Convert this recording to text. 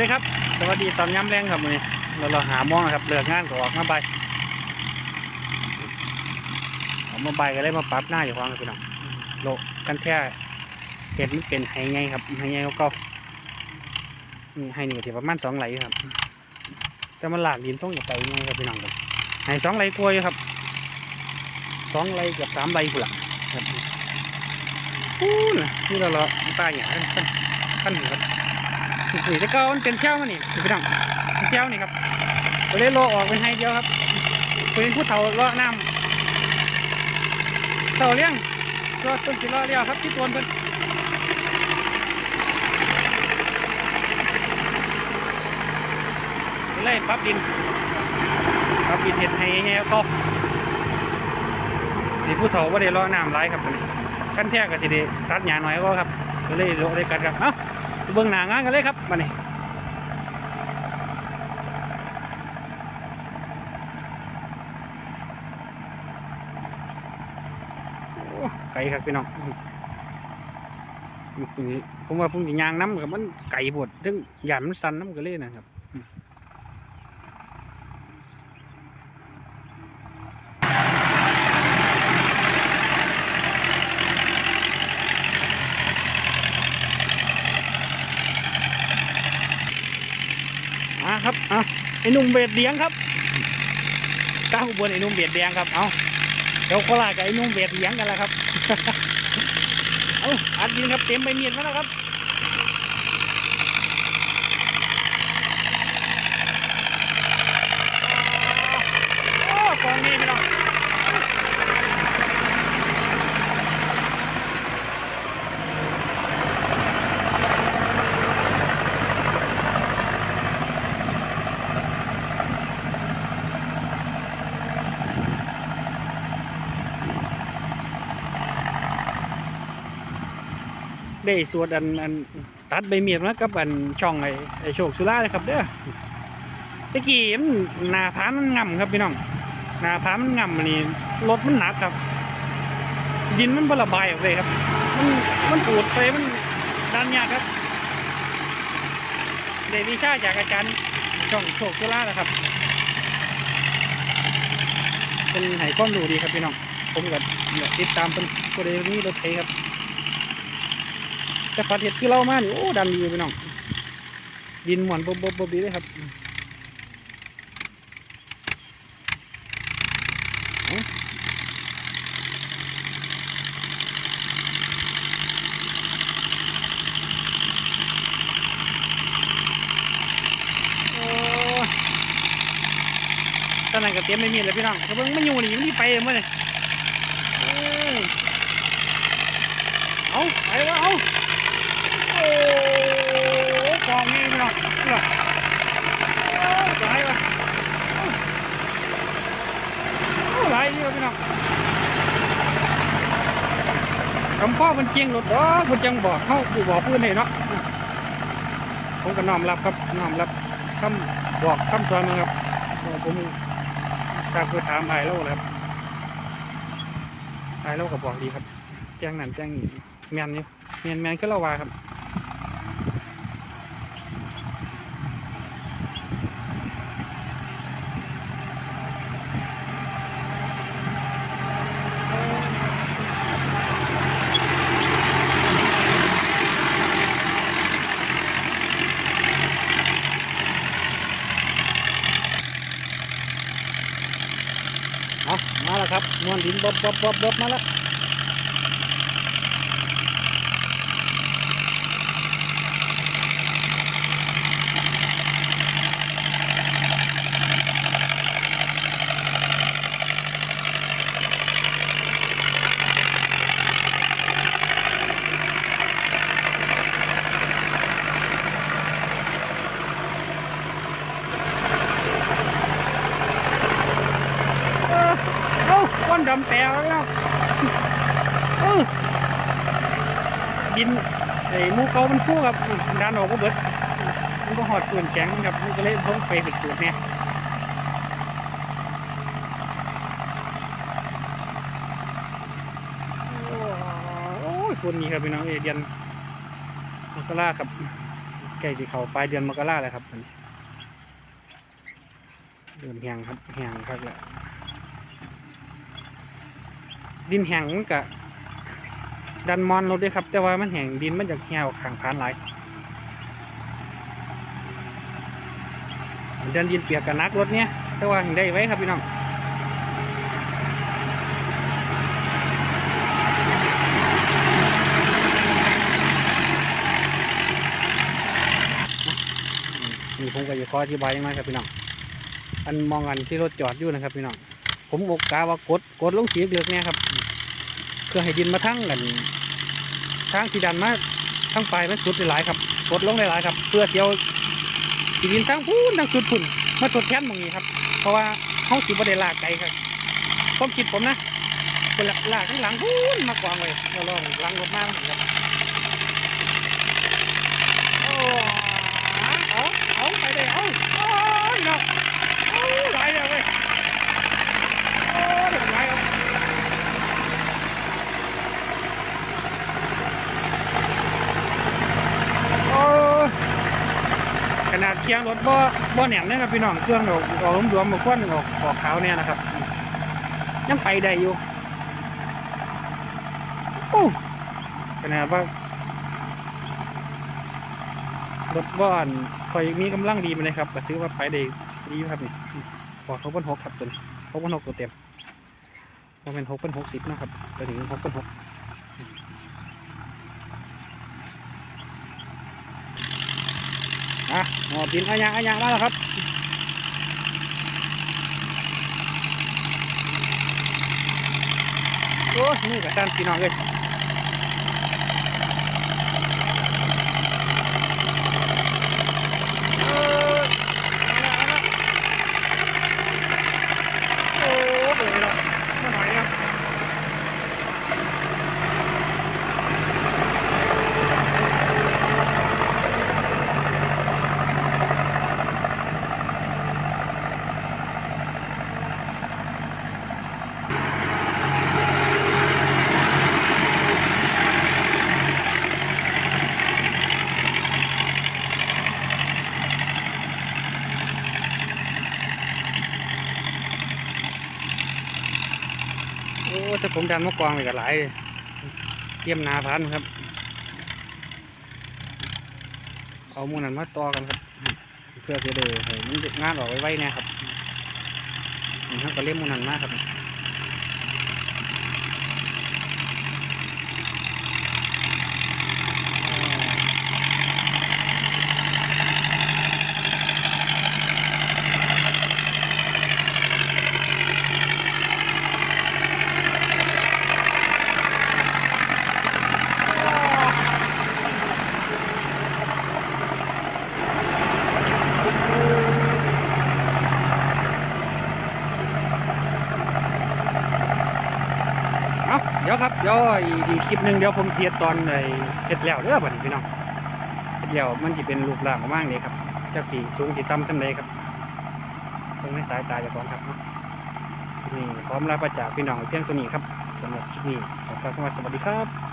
ดีครับ สวัสดีตอนย้ำแรงครับวันนี้เราเราหามองนะครับเลิกงานก็ออกมาใบออกมาใบก็เลยมาปรับหน้าอยู่ฟังพี่น้องโลกกันแท้เห็ดมันเป็นไฮไงครับไฮไงเก่าๆนี่ไฮนี่ก็ถือประมาณสองไหลครับจะมาหลากดินส่งอย่าไปไงครับพี่น้องครับไฮสองไหลกลัวอยู่ครับสองไหลกือบสามไหลกูนละครับอู้นะนี่เราเราตายอย่างขั้นขั้นขั้นหัวครับ นี่จะเก้ามันเป็นเช่ามานี่พี่น้องเป็นเช่านี่ครับตัวเล่โลออกเป็นไฮเดียวครับเป็นผู้เฒ่าเลาะน้ำเต่าเลี้ยงรอต้นสิรอเลี้ยวครับที่ตัวเพิ่นเลยปรับดินปรับดินเห็ดให้แง่ก็นี่ผู้เฒ่าว่าได้เลาะน้ำไรครับตัวนี้ขั้นแท้ก็จะได้ตัดหญ้าหน่อยก็ครับก็เลยโลได้กันครับเอ้า เบื้องหน้างานกันเลยครับมานี่ยไก่ครับพี่น้องผมว่าผมจะยางน้ำกับมันไก่บดถึงหยาดมันสันน้ำกันเลยนะครับ มาครับเอาไอ้นุ่มเบียดเดียงครับก้าวบนไอ้นุ่มเบียดเดียงครับเอาเดี๋ยวโคราชกับไอ้นุ่มเบียดเดียงกันแล้วครับเอาอัดดินครับเต็มไปเมียนมาแล้วครับ โอ้กองนี้พี่น้อง ได้สวดอันอันตัดใบเมียดมากับอันช่องไอ้ไอ้โชคสุราเลยครับ เด้อตะกี้มันหนาผามันง่ำครับพี่น้องหนาผามันง่ำนี่รถมันหนักครับ ดินมันบระบายออกเลยครับ มันมันปูดไปมันดันยากครับได้วิชาจากอาจารย์ช่องโชคสุราแล้วครับ เป็นให้ความรู้ดีครับพี่น้องผมก็เนี่ยติดตามเป็นคนเดียวนี้รถไถครับ แต่พัดเห็ดคือเรามานี่โอ้ดันดีอยู่พี่น้องดินหมอนบบบบบีเลยครับเออ้ตอนนั้นก็เตรียมไม่มีเลยพี่น้องถ้าเพิ่งไม่อยู่นี่มันนี่ไปเมื่อไหร่เอาไปวะเอา องนี่พี่น้องเหรอโอ้จะให้วะไหลอยู่พี่น้องคำพ่อมันเจียงรถอ๋อคุณจังบอกเข้าผู้บอกพื้นให้เนาะผมก็น้อมรับครับน้อมรับคำบอกคำสอนนะครับผมจากคือถามไอ้เราเลยครับไอ้เราก็บอกดีครับแจ้งนั่นแจ้งนี่แมนอยู่แมนแมนคือเราว่าครับ นะครับนวลดินบ๊อบบ๊อบบ๊อบมาแล้ว เอาควันดำแปลวแล้วเออดินไอ้มูเกามันฟูครับดันออกก็เบิดมันก็หอดปืนแข็งครับมันก็เลยต้องไปผิดสูตรเนี่ยโอ้ยฝุ่นนี่ครับพี่น้องเอเดียนมัสลาครับใกล้ที่เขาปลายเดือนมกราแล้วครับเริ่มแห้งครับแห้งครับแล้ว ดินแห้งมันกะดันมอนรถด้วยครับ แต่ว่ามันแห้งดินมันจะเหี่ยวขางพานหลายดินดินเปียกกับนักรถเนี้ยแต่ว่ายังได้ไว้ครับพี่น้องนี่ผมก็จะขออธิบายยังไงครับพี่น้อง อันมองอันที่รถจอดอยู่นะครับพี่น้อง ผมอกกาว่ากดกดลงสีเหลือกเนี่ยครับ เพื่อให้ดินมาทั้งกันทั้งที่ดันมาทั้งปลายมันสุดหลายครับกดลงหลายครับ เพื่อเที่ยวที่ดินทั้งพูนทั้งสุดพุ่นมาทดแทนตรงนี้ครับ เพราะว่าเขาสีบได้ลากไกลครับความคิดผมนะเป็นลากข้งหลังพูนมากวางไว้แล้วลองหลังรถมาครับ โอ้เอาเอาไปเลยเอาโอ้ยเนาะโอ้ยไหลเลยเว้ยโอ้ยไหลเอาโอ้ยข นาดเคียงรถบ่บ่แหนมเนี่ยครับพี่น้องเครื่องออกออกรวมๆมาควนออกออกขาวเนี่ยนะครับยังไปได้อยู่โอ้ขนาดว่ารถบ้านคอยมีกำลังดีมาเลยครับก็ถือว่าไปได้ดีครับนี่ฟอร์ดหกพันหกครับตัวนี้หกพันหกตัวเต็มมันเป็นหกพันหกสิบนะครับตัวนี้หกพันหก อะหอบินอาญาอาญามาแล้วครับโอ้ยมือกระสั้นพี่น้องเลย เออเอาละเอาละโอ้เดี๋ยวเรามาหน่อยนะ โอ้ถ้าผมดันมากวางไปกับหลายเลยเตรียมนาพันครับ เอามูนันมาต่อกันครับ เพื่อจะเด้ให้มันงานออกไว้ไว้นี่ครับนี่ครับก็เล่มมูนันมากครับ ครับเดี๋ยวอีกอีคลิปหนึ่งเดี๋ยวผมเทียดตอนในเห็ดแล้วเด้อบัดนี้พี่น้องเห็ดแล้วมันจะเป็นรูปร่างของมั่งเลยครับจากสีสูงสีต่ำทำไรครับตรงในสายตาเจะของครับนี่พร้อมรับประจากพี่น้องเพียงตัวนี้ครับสำหรับคลิปนี้ขอบคุณมาสวัสดีครับ